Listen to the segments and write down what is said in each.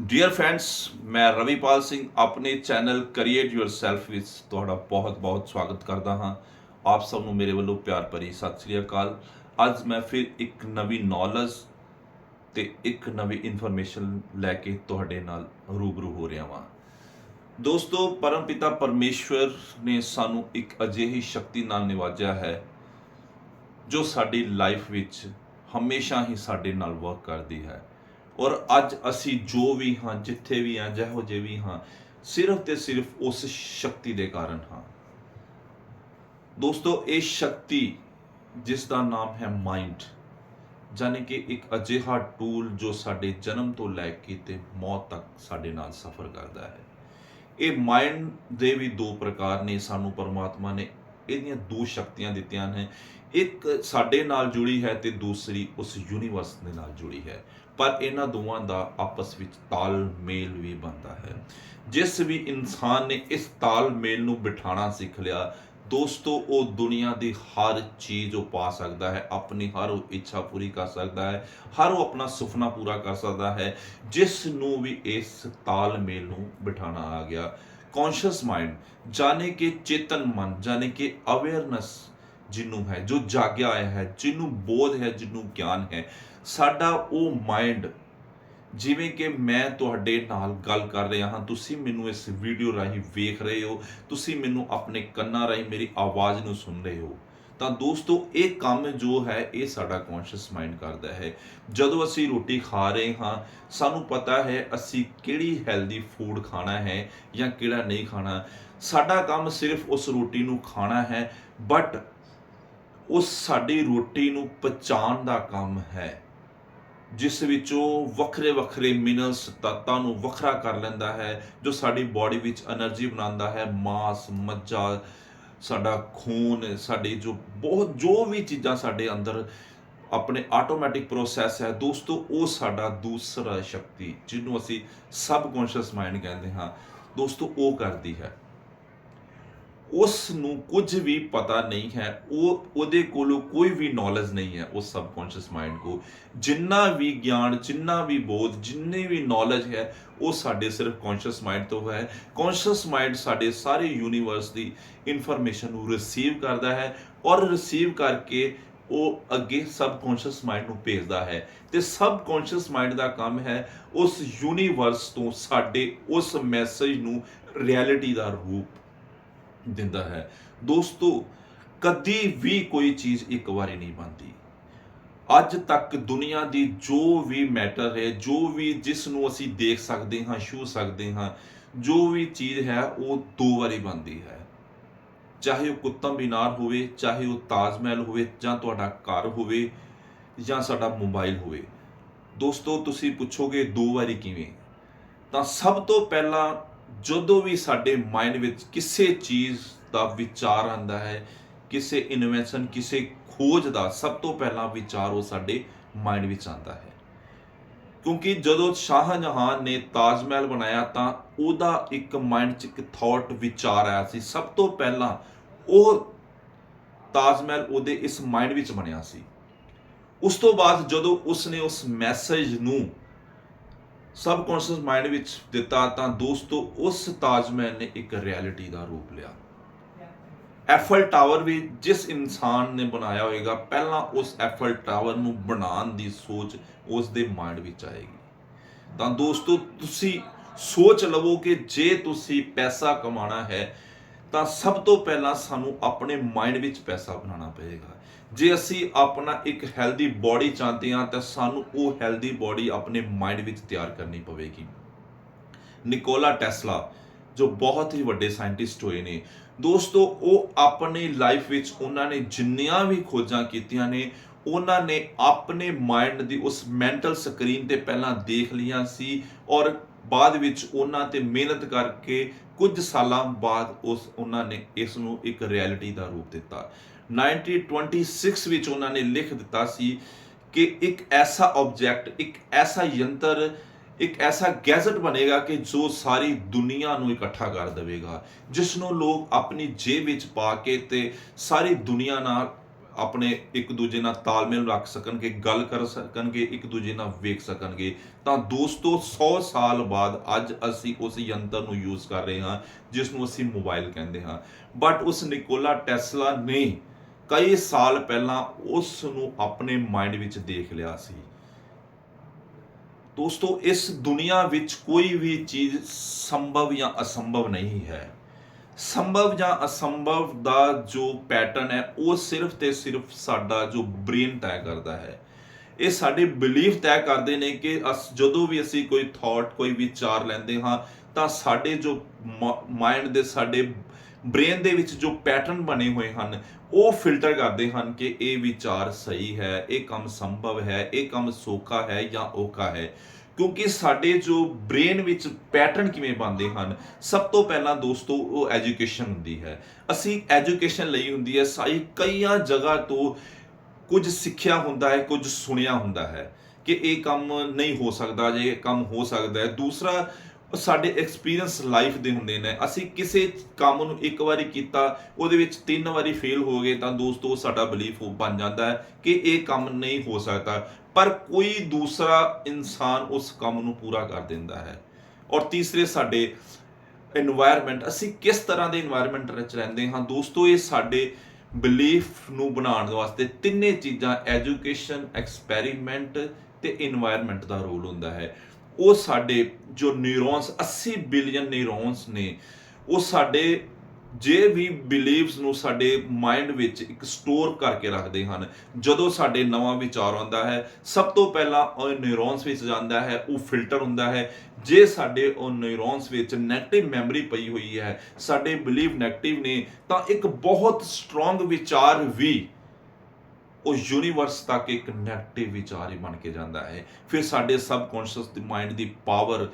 Dear friends ਮੈਂ ਰਵੀਪਾਲ ਸਿੰਘ ਆਪਣੇ channel create yourself ਵਿੱਚ ਤੁਹਾਡਾ ਬਹੁਤ-ਬਹੁਤ ਸਵਾਗਤ ਕਰਦਾ ਹਾਂ। ਆਪ ਸਭ ਨੂੰ ਮੇਰੇ ਵੱਲੋਂ ਪਿਆਰ ਭਰੀ ਸਤਿ ਸ੍ਰੀ ਅਕਾਲ। ਅੱਜ ਮੈਂ ਫਿਰ ਇੱਕ ਨਵੀਂ ਨੌਲੇਜ ਤੇ ਇੱਕ ਨਵੀਂ ਇਨਫੋਰਮੇਸ਼ਨ ਲੈ ਕੇ ਤੁਹਾਡੇ ਨਾਲ ਰੂਬਰੂ ਹੋ ਰਿਹਾ ਹਾਂ ਦੋਸਤੋ, ਪਰਮਪਿਤਾ ਪਰਮੇਸ਼ਵਰ ਨੇ ਸਾਨੂੰ ਇੱਕ ਅਜਿਹੀ ਸ਼ਕਤੀ ਨਾਲ ਨਿਵਾਜਿਆ ਹੈ, ਜੋ ਸਾਡੀ ਲਾਈਫ ਵਿੱਚ ਹਮੇਸ਼ਾ ਹੀ ਸਾਡੇ ਨਾਲ ਵਰਕ ਕਰਦੀ ਹੈ। ਔਰ ਅੱਜ ਅਸੀਂ ਜੋ ਵੀ ਹਾਂ, ਜਿੱਥੇ ਵੀ ਹਾਂ, ਜਿਹੋ ਜਿਹੇ ਵੀ ਹਾਂ, ਸਿਰਫ ਤੇ ਸਿਰਫ ਉਸ ਸ਼ਕਤੀ ਦੇ ਕਾਰਨ ਹਾਂ। ਦੋਸਤੋ, ਇਹ ਸ਼ਕਤੀ ਜਿਸ ਦਾ ਨਾਮ ਹੈ ਮਾਈਂਡ ਜਾਨੀ ਕਿ ਇੱਕ ਅਜਿਹਾ ਟੂਲ ਜੋ ਸਾਡੇ ਜਨਮ ਤੋਂ ਲੈ ਕੇ ਤੇ ਮੌਤ ਤੱਕ ਸਾਡੇ ਨਾਲ ਸਫ਼ਰ ਕਰਦਾ ਹੈ। ਇਹ ਮਾਈਂਡ ਦੇ ਵੀ ਦੋ ਪ੍ਰਕਾਰ ਨੇ, ਸਾਨੂੰ ਪਰਮਾਤਮਾ ਨੇ ਇਹਦੀਆਂ ਦੋ ਸ਼ਕਤੀਆਂ ਦਿੱਤੀਆਂ ਨੇ। ਇੱਕ ਸਾਡੇ ਨਾਲ ਜੁੜੀ ਹੈ ਤੇ ਦੂਸਰੀ ਉਸ ਯੂਨੀਵਰਸ ਦੇ ਨਾਲ ਜੁੜੀ ਹੈ। ਪਰ ਇਹਨਾਂ ਦੋਵਾਂ ਦਾ ਆਪਸ ਵਿੱਚ ਤਾਲਮੇਲ ਵੀ ਬਣਦਾ ਹੈ। ਜਿਸ ਵੀ ਇਨਸਾਨ ਨੇ ਇਸ ਤਾਲਮੇਲ ਨੂੰ ਬਿਠਾਣਾ ਸਿੱਖ ਲਿਆ, ਦੋਸਤੋ, ਉਹ ਦੁਨੀਆ ਦੀ ਹਰ ਚੀਜ਼ ਉਹ ਪਾ ਸਕਦਾ ਹੈ, ਆਪਣੀ ਹਰ ਉਹ ਇੱਛਾ ਪੂਰੀ ਕਰ ਸਕਦਾ ਹੈ, ਹਰ ਉਹ ਆਪਣਾ ਸੁਪਨਾ ਪੂਰਾ ਕਰ ਸਕਦਾ ਹੈ, ਜਿਸ ਨੂੰ ਵੀ ਇਸ ਤਾਲਮੇਲ ਨੂੰ ਬਿਠਾਣਾ ਆ ਗਿਆ। ਕੌਨਸ਼ੀਅਸ ਮਾਈਂਡ ਜਾਣੇ ਕਿ ਚੇਤਨ ਮਨ, ਜਾਣੇ ਕਿ ਅਵੇਅਰਨੈਸ ਜਿਹਨੂੰ ਹੈ, ਜੋ ਜਾਗਿਆ ਆਇਆ ਹੈ, ਜਿਹਨੂੰ ਬੋਧ ਹੈ, ਜਿਹਨੂੰ ਗਿਆਨ ਹੈ ਸਾਡਾ ਉਹ ਮਾਈਂਡ ਜਿਵੇਂ ਕਿ ਮੈਂ ਤੁਹਾਡੇ ਨਾਲ ਗੱਲ ਕਰ ਰਿਹਾ ਹਾਂ, ਤੁਸੀਂ ਮੈਨੂੰ ਇਸ ਵੀਡੀਓ ਰਾਹੀਂ ਵੇਖ ਰਹੇ ਹੋ, ਤੁਸੀਂ ਮੈਨੂੰ ਆਪਣੇ ਕੰਨਾਂ ਰਾਹੀਂ ਮੇਰੀ ਆਵਾਜ਼ ਨੂੰ ਸੁਣ ਰਹੇ ਹੋ। ਤਾਂ ਦੋਸਤੋ, ਇਹ ਕੰਮ ਜੋ ਹੈ, ਇਹ ਸਾਡਾ ਕੌਨਸ਼ੀਅਸ ਮਾਈਂਡ ਕਰਦਾ ਹੈ। ਜਦੋਂ ਅਸੀਂ ਰੋਟੀ ਖਾ ਰਹੇ ਹਾਂ, ਸਾਨੂੰ ਪਤਾ ਹੈ ਅਸੀਂ ਕਿਹੜੀ ਹੈਲਦੀ ਫੂਡ ਖਾਣਾ ਹੈ ਜਾਂ ਕਿਹੜਾ ਨਹੀਂ ਖਾਣਾ। ਸਾਡਾ ਕੰਮ ਸਿਰਫ ਉਸ ਰੋਟੀ ਨੂੰ ਖਾਣਾ ਹੈ ਬਟ ਉਸ ਸਾਡੀ ਰੋਟੀ ਨੂੰ ਪਚਾਉਣ ਦਾ ਕੰਮ ਹੈ। ਜਿਸ ਵਿੱਚੋਂ ਵੱਖਰੇ ਵੱਖਰੇ ਮਿਨਰਲਸ ਤੱਤਾਂ ਨੂੰ ਵੱਖਰਾ ਕਰ ਲੈਂਦਾ ਹੈ, ਜੋ ਸਾਡੀ ਬਾਡੀ ਵਿੱਚ એનર્ਜੀ ਬਣਾਉਂਦਾ ਹੈ, ਮਾਸ ਮੱਜਾ ਸਾਡਾ ਖੂਨ, ਸਾਡੇ ਜੋ ਬਹੁਤ, ਜੋ ਵੀ ਚੀਜ਼ਾਂ ਸਾਡੇ ਅੰਦਰ ਆਪਣੇ ਆਟੋਮੈਟਿਕ ਪ੍ਰੋਸੈਸ ਹੈ, ਦੋਸਤੋ, ਉਹ ਸਾਡਾ ਦੂਸਰਾ ਸ਼ਕਤੀ, ਜਿਹਨੂੰ ਅਸੀਂ ਸਬ ਕੌਂਸ਼ੀਅਸ ਮਾਈਂਡ ਕਹਿੰਦੇ ਹਾਂ। ਦੋਸਤੋ, ਉਹ ਕਰਦੀ ਹੈ। ਉਸ ਨੂੰ ਕੁਝ ਵੀ ਪਤਾ ਨਹੀਂ ਹੈ, ਉਹ, ਉਹਦੇ ਕੋਲੋਂ ਕੋਈ ਵੀ ਨੌਲੇਜ ਨਹੀਂ ਹੈ ਉਸ ਸਬਕੌਂਸ਼ੀਅਸ ਮਾਈਂਡ ਕੋ ਜਿੰਨਾ ਵੀ ਗਿਆਨ, ਜਿੰਨਾ ਵੀ ਬੋਧ, ਜਿੰਨੀ ਵੀ ਨੌਲੇਜ ਹੈ, ਉਹ ਸਾਡੇ ਸਿਰਫ ਕੌਨਸ਼ੀਅਸ ਮਾਈਂਡ ਤੋਂ ਹੈ। ਕੌਨਸ਼ੀਅਸ ਮਾਈਂਡ ਸਾਡੇ ਸਾਰੇ ਯੂਨੀਵਰਸ ਦੀ ਇਨਫੋਰਮੇਸ਼ਨ ਨੂੰ ਰਿਸੀਵ ਕਰਦਾ ਹੈ ਔਰ ਰਿਸੀਵ ਕਰਕੇ ਉਹ ਅੱਗੇ ਸਬਕੌਂਸ਼ੀਅਸ ਮਾਈਂਡ ਨੂੰ ਭੇਜਦਾ ਹੈ। ਤੇ ਸਬਕੌਂਸ਼ੀਅਸ ਮਾਈਂਡ ਦਾ ਕੰਮ ਹੈ ਉਸ ਯੂਨੀਵਰਸ ਤੋਂ ਸਾਡੇ ਉਸ ਮੈਸੇਜ ਨੂੰ ਰਿਐਲਿਟੀ ਦਾ ਰੂਪ ਦਿੰਦਾ ਹੈ। ਦੋਸਤੋ, ਕਦੀ ਵੀ ਕੋਈ ਚੀਜ਼ ਇੱਕ ਵਾਰੀ ਨਹੀਂ ਬਣਦੀ। ਅੱਜ ਤੱਕ ਦੁਨੀਆ ਦੀ ਜੋ ਵੀ ਮੈਟਰ ਹੈ, ਜੋ ਵੀ ਜਿਸ ਨੂੰ ਅਸੀਂ ਦੇਖ ਸਕਦੇ ਹਾਂ ਛੂ ਸਕਦੇ ਹਾਂ, ਜੋ ਵੀ ਚੀਜ਼ ਹੈ, ਉਹ ਦੋ ਵਾਰੀ ਬਣਦੀ ਹੈ। ਚਾਹੇ ਉਹ ਕੁਤਬ ਮੀਨਾਰ ਹੋਵੇ, ਚਾਹੇ ਉਹ ਤਾਜ ਮਹਿਲ ਹੋਵੇ, ਜਾਂ ਤੁਹਾਡਾ ਘਰ ਹੋਵੇ, ਜਾਂ ਸਾਡਾ ਮੋਬਾਈਲ ਹੋਵੇ। ਦੋਸਤੋ, ਤੁਸੀਂ ਪੁੱਛੋਗੇ ਦੋ ਵਾਰੀ ਕਿਵੇਂ? ਤਾਂ ਸਭ ਤੋਂ ਪਹਿਲਾਂ ਜਦੋਂ ਵੀ ਸਾਡੇ ਮਾਈਂਡ ਵਿੱਚ ਕਿਸੇ ਚੀਜ਼ ਦਾ ਵਿਚਾਰ ਆਂਦਾ ਹੈ, ਕਿਸੇ ਇਨਵੈਂਸ਼ਨ ਕਿਸੇ ਖੋਜ ਦਾ ਸਭ ਤੋਂ ਪਹਿਲਾਂ ਵਿਚਾਰ ਉਹ ਸਾਡੇ ਮਾਈਂਡ ਵਿੱਚ ਆਂਦਾ ਹੈ। ਕਿਉਂਕਿ ਜਦੋਂ ਸ਼ਾਹਜਹਾਨ ਨੇ ਤਾਜ ਮਹਿਲ ਬਣਾਇਆ ਤਾਂ ਉਹਦਾ ਇੱਕ ਮਾਈਂਡ 'ਚ ਇੱਕ ਥਾਟ ਵਿਚਾਰ ਆਇਆ ਸੀ। ਸਭ ਤੋਂ ਪਹਿਲਾਂ ਉਹ ਤਾਜ ਮਹਿਲ ਉਹਦੇ ਇਸ ਮਾਈਂਡ ਵਿੱਚ ਬਣਿਆ ਸੀ। ਉਸ ਤੋਂ ਬਾਅਦ ਜਦੋਂ ਉਸਨੇ ਉਸ ਮੈਸੇਜ ਨੂੰ ਸਬਕੌਂਸ਼ੀਅਸ ਮਾਈਂਡ ਵਿੱਚ ਦਿੱਤਾ ਤਾਂ ਦੋਸਤੋ, ਉਸ ਤਾਜ ਮਹਿਲ ਨੇ ਇੱਕ ਰਿਐਲਿਟੀ ਦਾ ਰੂਪ ਲਿਆ। ਐਫਲ ਟਾਵਰ ਵੀ ਜਿਸ ਇਨਸਾਨ ਨੇ ਬਣਾਇਆ ਹੋਵੇਗਾ ਪਹਿਲਾਂ ਉਸ ਐਫਲ ਟਾਵਰ ਨੂੰ ਬਣਾਉਣ ਦੀ ਸੋਚ ਉਸ ਦੇ ਮਾਈਂਡ ਵਿੱਚ ਆਏਗੀ। ਤਾਂ ਦੋਸਤੋ, ਤੁਸੀਂ ਸੋਚ ਲਵੋ ਕਿ ਜੇ ਤੁਸੀਂ ਪੈਸਾ ਕਮਾਉਣਾ ਹੈ ਤਾਂ ਸਭ ਤੋਂ ਪਹਿਲਾਂ ਸਾਨੂੰ ਆਪਣੇ ਮਾਈਂਡ ਵਿੱਚ ਪੈਸਾ ਬਣਾਉਣਾ ਪਏਗਾ। ਜੇ ਅਸੀਂ ਆਪਣਾ ਇੱਕ ਹੈਲਦੀ ਬਾਡੀ ਚਾਹਤੇ ਹਾਂ, ਤਾਂ ਸਾਨੂੰ ਉਹ ਹੈਲਦੀ ਬਾਡੀ ਆਪਣੇ ਮਾਈਂਡ ਵਿੱਚ ਤਿਆਰ ਕਰਨੀ ਪਵੇਗੀ। ਨਿਕੋਲਾ ਟੈਸਲਾ ਜੋ ਬਹੁਤ ਹੀ ਵੱਡੇ ਸਾਇੰਟਿਸਟ ਹੋਏ ਨੇ, ਦੋਸਤੋ, ਉਹ ਆਪਣੀ ਲਾਈਫ ਵਿੱਚ ਉਹਨਾਂ ਨੇ ਜਿੰਨੀਆਂ ਵੀ ਖੋਜਾਂ ਕੀਤੀਆਂ ਨੇ, ਉਹਨਾਂ ਨੇ ਆਪਣੇ ਮਾਈਂਡ ਦੀ ਉਸ ਮੈਂਟਲ ਸਕਰੀਨ ਤੇ ਪਹਿਲਾਂ ਦੇਖ ਲਿਆ ਸੀ ਔਰ ਬਾਅਦ ਵਿੱਚ ਉਹਨਾਂ ਤੇ ਮਿਹਨਤ ਕਰਕੇ ਕੁਝ ਸਾਲਾਂ ਬਾਅਦ ਉਸ ਉਹਨਾਂ ਨੇ ਇਸ ਨੂੰ ਇੱਕ ਰਿਐਲਿਟੀ ਦਾ ਰੂਪ ਦਿੱਤਾ। 1926 ਵਿੱਚ ਉਹਨਾਂ ਨੇ ਲਿਖ ਦਿੱਤਾ ਸੀ ਕਿ ਇੱਕ ਐਸਾ ਆਬਜੈਕਟ ਇੱਕ ਐਸਾ ਯੰਤਰ, ਇੱਕ ਐਸਾ ਗੈਜਟ ਬਣੇਗਾ ਕਿ ਜੋ ਸਾਰੀ ਦੁਨੀਆ ਨੂੰ ਇਕੱਠਾ ਕਰ ਦੇਵੇਗਾ। ਜਿਸ ਨੂੰ ਲੋਕ ਆਪਣੀ ਜੇਬ ਵਿੱਚ ਪਾ ਕੇ ਤੇ ਸਾਰੀ ਦੁਨੀਆ ਨਾਲ ਆਪਣੇ ਇੱਕ ਦੂਜੇ ਨਾਲ ਤਾਲਮੇਲ ਰੱਖ ਸਕਣਗੇ, ਗੱਲ ਕਰ ਸਕਣਗੇ, ਇੱਕ ਦੂਜੇ ਨਾਲ ਵੇਖ ਸਕਣਗੇ। ਤਾਂ ਦੋਸਤੋ 100 ਸਾਲ ਬਾਅਦ ਅੱਜ ਅਸੀਂ ਉਸ ਯੰਤਰ ਨੂੰ ਯੂਜ਼ ਕਰ ਰਹੇ ਹਾਂ ਜਿਸ ਨੂੰ ਅਸੀਂ ਮੋਬਾਈਲ ਕਹਿੰਦੇ ਹਾਂ। ਬਟ ਉਸ ਨਿਕੋਲਾ ਟੈਸਲਾ ਨੇ ਕਈ ਸਾਲ ਪਹਿਲਾਂ ਉਸ ਨੂੰ ਆਪਣੇ ਮਾਈਂਡ ਵਿੱਚ ਦੇਖ ਲਿਆ ਸੀ। ਦੋਸਤੋ, ਇਸ ਦੁਨੀਆ ਵਿੱਚ ਕੋਈ ਵੀ ਚੀਜ਼ ਸੰਭਵ ਜਾਂ ਅਸੰਭਵ ਨਹੀਂ ਹੈ। ਸੰਭਵ ਜਾਂ ਅਸੰਭਵ ਦਾ ਜੋ ਪੈਟਰਨ ਹੈ, ਉਹ ਸਿਰਫ ਤੇ ਸਿਰਫ ਸਾਡਾ ਜੋ ਬ੍ਰੇਨ ਤੈਅ ਕਰਦਾ ਹੈ। ਇਹ ਸਾਡੇ ਬਿਲੀਫ ਤੈਅ ਕਰਦੇ ਨੇ ਕਿ ਅਸ, ਜਦੋਂ ਵੀ ਅਸੀਂ ਕੋਈ ਥਾਟ ਕੋਈ ਵਿਚਾਰ ਲੈਂਦੇ ਹਾਂ, ਤਾਂ ਸਾਡੇ ਜੋ ਮਾਈਂਡ ਦੇ ਸਾਡੇ ਬ੍ਰੇਨ ਦੇ ਵਿੱਚ ਜੋ ਪੈਟਰਨ ਬਣੇ ਹੋਏ ਹਨ, ਉਹ ਫਿਲਟਰ ਕਰਦੇ ਹਨ ਕਿ ਇਹ ਵਿਚਾਰ ਸਹੀ ਹੈ, ਇਹ ਕੰਮ ਸੰਭਵ ਹੈ, ਇਹ ਕੰਮ ਸੌਖਾ ਹੈ ਜਾਂ ਔਖਾ ਹੈ। ਕਿਉਂਕਿ ਸਾਡੇ ਜੋ ਬ੍ਰੇਨ ਵਿੱਚ ਪੈਟਰਨ ਕਿਵੇਂ ਬਣਦੇ ਹਨ, ਸਭ ਤੋਂ ਪਹਿਲਾਂ ਦੋਸਤੋ ਉਹ ਐਜੂਕੇਸ਼ਨ ਹੁੰਦੀ ਹੈ। ਅਸੀਂ ਐਜੂਕੇਸ਼ਨ ਲਈ ਹੁੰਦੀ ਹੈ, ਸਾਈ ਕਈਆਂ ਜਗ੍ਹਾ ਤੋਂ ਕੁਝ ਸਿੱਖਿਆ ਹੁੰਦਾ ਹੈ, ਕੁਝ ਸੁਣਿਆ ਹੁੰਦਾ ਹੈ ਕਿ ਇਹ ਕੰਮ ਨਹੀਂ ਹੋ ਸਕਦਾ, ਜੇ ਕੰਮ ਹੋ ਸਕਦਾ ਹੈ। ਦੂਸਰਾ ਉਹ ਸਾਡੇ ਐਕਸਪੀਰੀਅੰਸ ਲਾਈਫ ਦੇ ਹੁੰਦੇ ਨੇ। ਅਸੀਂ ਕਿਸੇ ਕੰਮ ਨੂੰ ਇੱਕ ਵਾਰੀ ਕੀਤਾ, ਉਹਦੇ ਵਿੱਚ ਤਿੰਨ ਵਾਰੀ ਫੇਲ ਹੋ ਗਏ ਤਾਂ ਦੋਸਤੋ ਸਾਡਾ ਬਲੀਫ ਬਣ ਜਾਂਦਾ ਹੈ ਕਿ ਇਹ ਕੰਮ ਨਹੀਂ ਹੋ ਸਕਦਾ। ਪਰ ਕੋਈ ਦੂਸਰਾ ਇਨਸਾਨ ਉਸ ਕੰਮ ਨੂੰ ਪੂਰਾ ਕਰ ਦਿੰਦਾ ਹੈ। ਔਰ ਤੀਸਰੇ ਸਾਡੇ এনवायरमेंट ਅਸੀਂ ਕਿਸ ਤਰ੍ਹਾਂ ਦੇ এনवायरमेंट ਵਿੱਚ ਰਹਿੰਦੇ ਹਾਂ? ਦੋਸਤੋ, ਇਹ ਸਾਡੇ ਬਲੀਫ ਨੂੰ ਬਣਾਉਣ ਵਾਸਤੇ ਤਿੰਨੇ ਚੀਜ਼ਾਂ ਐਜੂਕੇਸ਼ਨ ਐਕਸਪੈਰੀਮੈਂਟ ਤੇ এনवायरमेंट ਦਾ ਰੋਲ ਹੁੰਦਾ ਹੈ। ਉਹ ਸਾਡੇ ਜੋ ਨਿਊਰੋਨਸ 80 ਬਿਲੀਅਨ ਨਿਊਰੋਨਸ ਨੇ, ਉਹ ਸਾਡੇ ਜੇ ਵੀ ਬਿਲੀਵਸ ਨੂੰ ਸਾਡੇ ਮਾਈਂਡ ਵਿੱਚ ਇੱਕ ਸਟੋਰ ਕਰਕੇ ਰੱਖਦੇ ਹਨ, ਜਦੋਂ ਸਾਡੇ ਨਵਾਂ ਵਿਚਾਰ ਆਉਂਦਾ ਹੈ, ਸਭ ਤੋਂ ਪਹਿਲਾਂ ਉਹ ਨਿਊਰੋਨਸ ਵਿੱਚ ਜਾਂਦਾ ਹੈ, ਉਹ ਫਿਲਟਰ ਹੁੰਦਾ ਹੈ। ਜੇ ਸਾਡੇ ਉਹ ਨਿਊਰੋਨਸ ਵਿੱਚ 네ਗੇਟਿਵ ਮੈਮਰੀ ਪਈ ਹੋਈ ਹੈ, ਸਾਡੇ ਬਿਲੀਵ 네ਗੇਟਿਵ ਨੇ, ਤਾਂ ਇੱਕ ਬਹੁਤ ਸਟਰੋਂਗ ਵਿਚਾਰ ਵੀ ਉਹ ਯੂਨੀਵਰਸ ਤੱਕ ਇੱਕ ਨੈਗੇਟਿਵ ਵਿਚਾਰ ਹੀ ਬਣ ਕੇ ਜਾਂਦਾ ਹੈ। ਫਿਰ ਸਾਡੇ ਸਬਕੌਂਸ਼ੀਅਸ ਦੀ ਮਾਈਂਡ ਦੀ ਪਾਵਰ